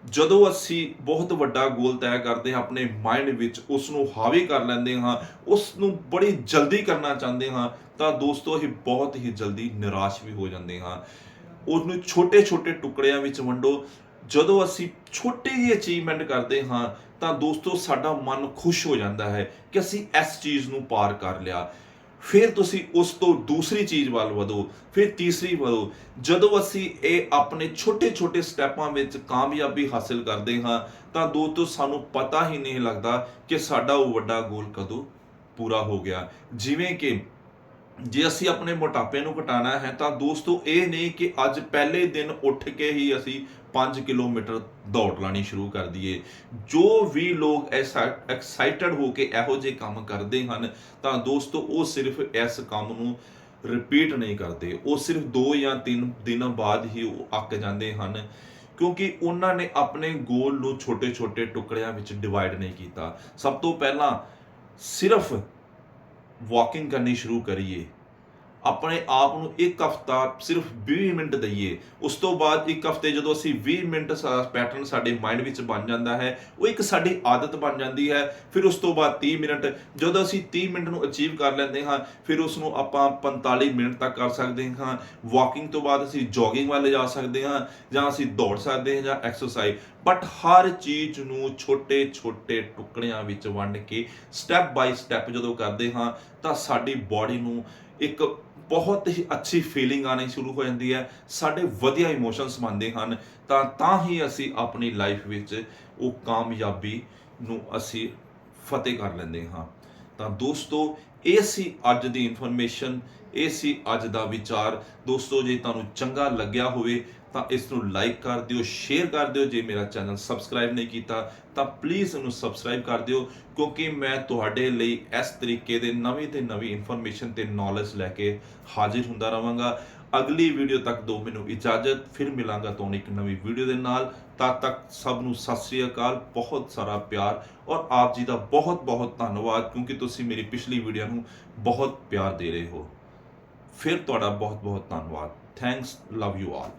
ਜਦੋਂ ਅਸੀਂ ਬਹੁਤ ਵੱਡਾ ਗੋਲ ਤੈਅ ਕਰਦੇ ਹਾਂ, ਆਪਣੇ ਮਾਈਂਡ ਵਿੱਚ ਉਸ ਨੂੰ ਹਾਵੀ ਕਰ ਲੈਂਦੇ ਹਾਂ ਉਸ ਨੂੰ ਬੜੀ ਜਲਦੀ ਕਰਨਾ ਚਾਹੁੰਦੇ ਹਾਂ, ਤਾਂ ਦੋਸਤੋ, ਅਸੀਂ ਬਹੁਤ ਹੀ ਜਲਦੀ ਨਿਰਾਸ਼ ਵੀ ਹੋ ਜਾਂਦੇ ਹਾਂ। ਉਸ ਨੂੰ ਛੋਟੇ-ਛੋਟੇ ਟੁਕੜਿਆਂ ਵਿੱਚ ਵੰਡੋ। ਜਦੋਂ ਅਸੀਂ ਛੋਟੀ ਜਿਹੀ ਅਚੀਵਮੈਂਟ ਕਰਦੇ ਹਾਂ ਤਾਂ ਦੋਸਤੋ ਸਾਡਾ ਮਨ ਖੁਸ਼ ਹੋ ਜਾਂਦਾ ਹੈ ਕਿ ਅਸੀਂ ਇਸ ਚੀਜ਼ ਨੂੰ ਪਾਰ ਕਰ ਲਿਆ। ਫਿਰ ਤੁਸੀਂ ਉਸ ਤੋਂ ਦੂਸਰੀ ਚੀਜ਼ ਵੱਲ ਵਧੋ, ਫਿਰ ਤੀਸਰੀ ਵਧੋ। ਜਦੋਂ ਅਸੀਂ ਇਹ ਆਪਣੇ ਛੋਟੇ-ਛੋਟੇ ਸਟੈਪਾਂ ਵਿੱਚ ਕਾਮਯਾਬੀ ਹਾਸਲ ਕਰਦੇ ਹਾਂ, ਤਾਂ ਦੋਸਤੋ ਸਾਨੂੰ ਪਤਾ ਹੀ ਨਹੀਂ ਲੱਗਦਾ ਕਿ ਸਾਡਾ ਉਹ ਵੱਡਾ ਗੋਲ ਕਦੋਂ ਪੂਰਾ ਹੋ ਗਿਆ। ਜਿਵੇਂ ਕਿ ਜੇ ਅਸੀਂ ਆਪਣੇ ਮੋਟਾਪੇ ਨੂੰ ਘਟਾਉਣਾ ਹੈ ਤਾਂ ਦੋਸਤੋ ਇਹ ਨਹੀਂ ਕਿ ਅੱਜ ਪਹਿਲੇ ਦਿਨ ਉੱਠ ਕੇ ਹੀ ਅਸੀਂ 5 ਕਿਲੋਮੀਟਰ ਦੌੜ ਲਾਣੀ ਸ਼ੁਰੂ ਕਰ ਦਈਏ। ਜੋ ਵੀ ਲੋਕ ਐਕਸਾਈਟਡ ਹੋ ਕੇ ਇਹੋ ਜਿਹੇ ਕੰਮ ਕਰਦੇ ਹਨ, ਤਾਂ ਦੋਸਤੋ ਉਹ ਸਿਰਫ ਇਸ ਕੰਮ ਨੂੰ ਰਿਪੀਟ ਨਹੀਂ ਕਰਦੇ। ਉਹ ਸਿਰਫ 2 ਜਾਂ 3 ਦਿਨਾਂ ਬਾਅਦ ਹੀ ਉਹ ਅੱਕ ਜਾਂਦੇ ਹਨ, ਕਿਉਂਕਿ ਉਹਨਾਂ ਨੇ ਆਪਣੇ ਗੋਲ ਨੂੰ ਛੋਟੇ-ਛੋਟੇ ਟੁਕੜਿਆਂ ਵਿੱਚ ਡਿਵਾਈਡ ਨਹੀਂ ਕੀਤਾ। ਸਭ ਤੋਂ ਪਹਿਲਾਂ ਸਿਰਫ ਵਾਕਿੰਗ ਕਰਨੀ ਸ਼ੁਰੂ ਕਰੀਏ। ਆਪਣੇ ਆਪ ਨੂੰ ਇੱਕ ਹਫਤਾ ਸਿਰਫ 20 ਮਿੰਟ ਦਈਏ। ਉਸ ਤੋਂ ਬਾਅਦ ਇੱਕ ਹਫ਼ਤੇ ਜਦੋਂ ਅਸੀਂ 20 ਮਿੰਟ ਪੈਟਰਨ ਸਾਡੇ ਮਾਈਂਡ ਵਿੱਚ ਬਣ ਜਾਂਦਾ ਹੈ, ਉਹ ਇੱਕ ਸਾਡੀ ਆਦਤ ਬਣ ਜਾਂਦੀ ਹੈ। ਫਿਰ ਉਸ ਤੋਂ ਬਾਅਦ 30 ਮਿੰਟ, ਜਦੋਂ ਅਸੀਂ 30 ਮਿੰਟ ਨੂੰ ਅਚੀਵ ਕਰ ਲੈਂਦੇ ਹਾਂ, ਫਿਰ ਉਸ ਨੂੰ ਆਪਾਂ 45 ਮਿੰਟ ਤੱਕ ਕਰ ਸਕਦੇ ਹਾਂ। ਵਾਕਿੰਗ ਤੋਂ ਬਾਅਦ ਅਸੀਂ ਜੋਗਿੰਗ ਵੱਲ ਜਾ ਸਕਦੇ ਹਾਂ, ਜਾਂ ਅਸੀਂ ਦੌੜ ਸਕਦੇ ਹਾਂ ਜਾਂ ਐਕਸਰਸਾਈਜ਼ ਬਟ ਹਰ ਚੀਜ਼ ਨੂੰ ਛੋਟੇ-ਛੋਟੇ ਟੁਕੜਿਆਂ ਵਿੱਚ ਵੰਡ ਕੇ ਸਟੈਪ ਬਾਈ ਸਟੈਪ ਜਦੋਂ ਕਰਦੇ ਹਾਂ, ਤਾਂ ਸਾਡੀ ਬਾਡੀ ਨੂੰ ਇੱਕ ਬਹੁਤ ਹੀ ਅੱਛੀ ਫੀਲਿੰਗ ਆਣੀ ਸ਼ੁਰੂ ਹੋ ਜਾਂਦੀ ਹੈ। ਸਾਡੇ ਵਧੀਆ ਇਮੋਸ਼ਨਸ ਬਣਦੇ ਹਨ। ਤਾਂ ਤਾਂ ਹੀ ਅਸੀਂ ਆਪਣੀ ਲਾਈਫ ਵਿੱਚ ਉਹ ਕਾਮਯਾਬੀ ਨੂੰ ਅਸੀਂ ਫਤਿਹ ਕਰ ਲੈਂਦੇ ਹਾਂ। ਤਾਂ ਦੋਸਤੋ, ਇਹ ਸੀ ਅੱਜ ਦੀ ਇਨਫੋਰਮੇਸ਼ਨ ਇਹ ਸੀ ਅੱਜ ਦਾ ਵਿਚਾਰ। ਦੋਸਤੋ, ਜੇ ਤੁਹਾਨੂੰ ਚੰਗਾ ਲੱਗਿਆ ਹੋਵੇ ਤਾਂ ਇਸ ਨੂੰ ਲਾਈਕ ਕਰ ਦਿਓ ਸ਼ੇਅਰ ਕਰ ਦਿਓ। ਜੇ ਮੇਰਾ ਚੈਨਲ ਸਬਸਕ੍ਰਾਈਬ ਨਹੀਂ ਕੀਤਾ, ਤਾਂ ਪਲੀਜ਼ ਇਹਨੂੰ ਸਬਸਕ੍ਰਾਈਬ ਕਰ ਦਿਓ, ਕਿਉਂਕਿ ਮੈਂ ਤੁਹਾਡੇ ਲਈ ਇਸ ਤਰੀਕੇ ਦੇ ਨਵੀਂ ਤੇ ਨਵੀਂ ਇਨਫੋਰਮੇਸ਼ਨ ਤੇ ਨੌਲੇਜ ਲੈ ਕੇ ਹਾਜ਼ਰ ਹੁੰਦਾ ਰਵਾਂਗਾ ਅਗਲੀ ਵੀਡੀਓ ਤੱਕ ਦੋ ਮੈਨੂੰ ਇਜਾਜ਼ਤ, ਫਿਰ ਮਿਲਾਂਗਾ ਤੁਹਾਨੂੰ ਇੱਕ ਨਵੀਂ ਵੀਡੀਓ ਦੇ ਨਾਲ। ਤਦ ਤੱਕ ਸਭ ਨੂੰ ਸਤਿ ਸ੍ਰੀ ਅਕਾਲ, ਬਹੁਤ ਸਾਰਾ ਪਿਆਰ ਔਰ ਆਪ ਜੀ ਦਾ ਬਹੁਤ ਬਹੁਤ ਧੰਨਵਾਦ, ਕਿਉਂਕਿ ਤੁਸੀਂ ਮੇਰੀ ਪਿਛਲੀ ਵੀਡੀਓ ਨੂੰ ਬਹੁਤ ਪਿਆਰ ਦੇ ਰਹੇ ਹੋ। ਫਿਰ ਤੁਹਾਡਾ ਬਹੁਤ ਬਹੁਤ ਧੰਨਵਾਦ। Thanks love you all